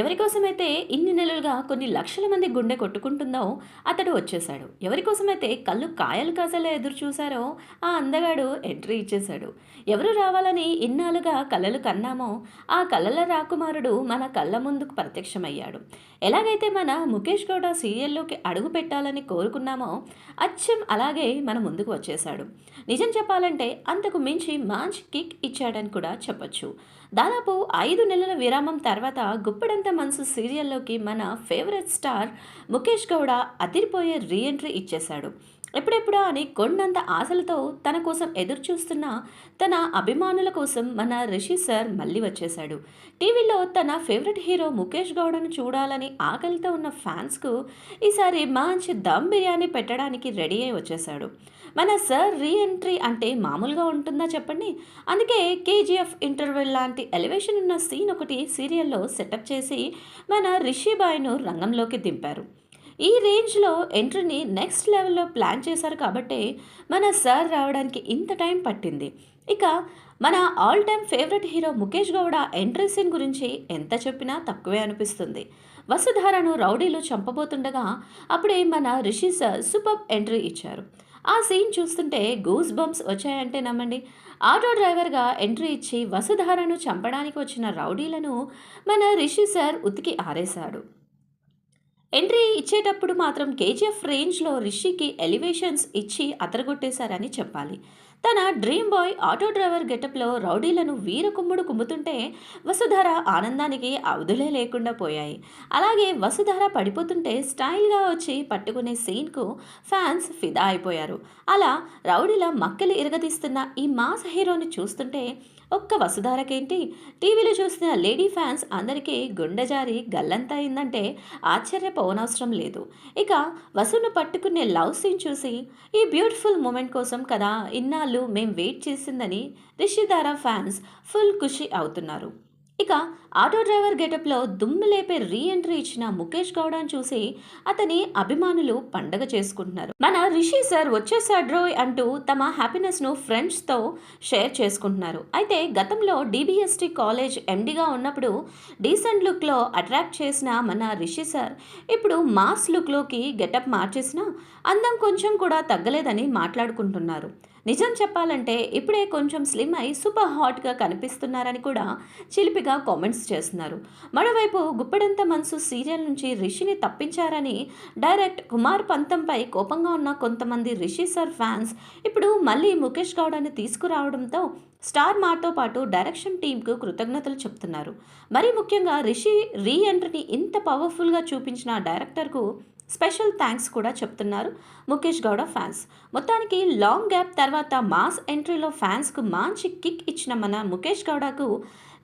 ఎవరికోసమైతే ఇన్ని నెలలుగా కొన్ని లక్షల మంది గుండె కొట్టుకుంటుందో అతడు వచ్చేశాడు. ఎవరికోసమైతే కళ్ళు కాయలు కాసేలా ఎదురు చూశారో ఆ అందగాడు ఎంట్రీ ఇచ్చేశాడు. ఎవరు రావాలని ఇన్నాళ్ళుగా కలలు కన్నామో ఆ కలల రాకుమారుడు మన కళ్ళ ముందుకు ప్రత్యక్షమయ్యాడు. ఎలాగైతే మన ముఖేష్ గౌడ సీరియల్లోకి అడుగు పెట్టాలని కోరుకున్నామో అచ్చం అలాగే మన ముందుకు వచ్చేశాడు. నిజం చెప్పాలంటే అంతకు మించి మంచి కిక్ ఇచ్చాడని కూడా చెప్పొచ్చు. దాదాపు ఐదు నెలల విరామం తర్వాత గుప్పెడంత మనసు సీరియల్లోకి మన ఫేవరెట్ స్టార్ ముఖేష్ గౌడ అదిరిపోయే రీఎంట్రీ ఇచ్చేశాడు. ఎప్పుడెప్పుడా అని కొండంత ఆశలతో తన కోసం ఎదురు చూస్తున్న తన అభిమానుల కోసం మన రిషి సార్ మళ్ళీ వచ్చేశాడు. టీవీలో తన ఫేవరెట్ హీరో ముఖేష్ గౌడను చూడాలని ఆకలితో ఉన్న ఫ్యాన్స్కు ఈసారి మంచి దమ్ బిర్యానీ పెట్టడానికి రెడీ అయి వచ్చేశాడు. మన సార్ రీ ఎంట్రీ అంటే మామూలుగా ఉంటుందా చెప్పండి? అందుకే కేజీఎఫ్ ఇంటర్వెల్ లాంటి ఎలివేషన్ ఉన్న సీన్ ఒకటి సీరియల్లో సెటప్ చేసి మన రిషి బాయ్ను రంగంలోకి దింపారు. ఈ రేంజ్లో ఎంట్రీని నెక్స్ట్ లెవెల్లో ప్లాన్ చేశారు కాబట్టి మన సార్ రావడానికి ఇంత టైం పట్టింది. ఇక మన all time favourite hero Mukesh Gowda entry scene గురించి ఎంత చెప్పినా తక్కువే అనిపిస్తుంది. వసుధారను రౌడీలు చంపబోతుండగా అప్పుడే మన రిషి సార్ సూపర్ ఎంట్రీ ఇచ్చారు. ఆ సీన్ చూస్తుంటే గూస్ బంప్స్ వచ్చాయంటే నమ్మండి. ఆటో డ్రైవర్గా ఎంట్రీ ఇచ్చి వసుధారను చంపడానికి వచ్చిన రౌడీలను మన రిషి సార్ ఉతికి ఆరేశాడు. ఎంట్రీ ఇచ్చేటప్పుడు మాత్రం కేజీఎఫ్ రేంజ్లో రిషికి ఎలివేషన్స్ ఇచ్చి అతరగొట్టేశారని చెప్పాలి. తన డ్రీమ్ బాయ్ ఆటో డ్రైవర్ గెటప్లో రౌడీలను వీర కుమ్ముడు కుమ్ముతుంటే వసుధర ఆనందానికి అవధులే లేకుండా పోయాయి. అలాగే వసుధర పడిపోతుంటే స్టైల్గా వచ్చి పట్టుకునే సీన్కు ఫ్యాన్స్ ఫిదా అయిపోయారు. అలా రౌడీల మక్కలు ఇరగదీస్తున్న ఈ మాస్ హీరోని చూస్తుంటే ఒక్క వసుధారకేంటి? టీవీలో చూసిన లేడీ ఫ్యాన్స్ అందరికీ గుండెజారి గల్లంతా అయిందంటే ఆశ్చర్యపోనవసరం లేదు. ఇక వసును పట్టుకునే లవ్ సీన్ చూసి ఈ బ్యూటిఫుల్ మూమెంట్ కోసం కదా ఇన్నాళ్ళు మేం వెయిట్ చేసిందని రిషిధార ఫ్యాన్స్ ఫుల్ ఖుషి అవుతున్నారు. ఇక ఆటో డ్రైవర్ గెటప్లో దుమ్ము లేపే రీ ఎంట్రీ ఇచ్చిన ముఖేష్ గౌడాను చూసి అతని అభిమానులు పండగ చేసుకుంటున్నారు. మన రిషి సార్ వచ్చేసాడ్రోయ్ అంటూ తమ హ్యాపీనెస్ను ఫ్రెండ్స్తో షేర్ చేసుకుంటున్నారు. అయితే గతంలో డిబిఎస్టి కాలేజ్ ఎండిగా ఉన్నప్పుడు డీసెంట్ లుక్లో అట్రాక్ట్ చేసిన మన రిషి సార్ ఇప్పుడు మాస్ లుక్లోకి గెటప్ మార్చేసిన అందం కొంచెం కూడా తగ్గలేదని మాట్లాడుకుంటున్నారు. నిజం చెప్పాలంటే ఇప్పుడే కొంచెం స్లిమ్ అయి సూపర్ హాట్గా కనిపిస్తున్నారని కూడా చిలిపిగా కామెంట్స్ చేస్తున్నారు. మరోవైపు గుప్పెడంత మనసు సీరియల్ నుంచి రిషిని తప్పించారని డైరెక్ట్ కుమార్ పంతంపై కోపంగా ఉన్న కొంతమంది రిషి సార్ ఫ్యాన్స్ ఇప్పుడు మళ్ళీ ముఖేష్ గౌడని తీసుకురావడంతో స్టార్ మాతో పాటు డైరెక్షన్ టీంకు కృతజ్ఞతలు చెప్తున్నారు. మరీ ముఖ్యంగా రిషి రీ ఎంట్రీని ఇంత పవర్ఫుల్గా చూపించిన డైరెక్టర్కు స్పెషల్ థ్యాంక్స్ కూడా చెప్తున్నారు ముఖేష్ గౌడ ఫ్యాన్స్. మొత్తానికి లాంగ్ గ్యాప్ తర్వాత మాస్ ఎంట్రీలో ఫ్యాన్స్కు మంచి కిక్ ఇచ్చిన మన ముఖేష్ గౌడకు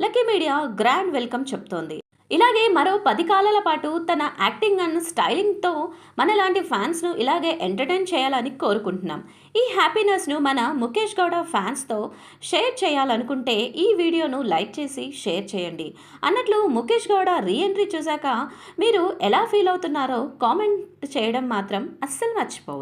లక్కీ మీడియా గ్రాండ్ వెల్కమ్ చెప్తోంది. ఇలాగే మరో పది కాలాల పాటు తన యాక్టింగ్ అండ్ స్టైలింగ్తో మనలాంటి ఫ్యాన్స్ను ఇలాగే ఎంటర్టైన్ చేయాలని కోరుకుంటున్నాం. ఈ హ్యాపీనెస్ను మన ముఖేష్ గౌడ ఫ్యాన్స్తో షేర్ చేయాలనుకుంటే ఈ వీడియోను లైక్ చేసి షేర్ చేయండి. అన్నట్లు ముఖేష్ గౌడ రీఎంట్రీ చూశాక మీరు ఎలా ఫీల్ అవుతున్నారో కామెంట్ చేయడం మాత్రం అస్సలు మర్చిపోవు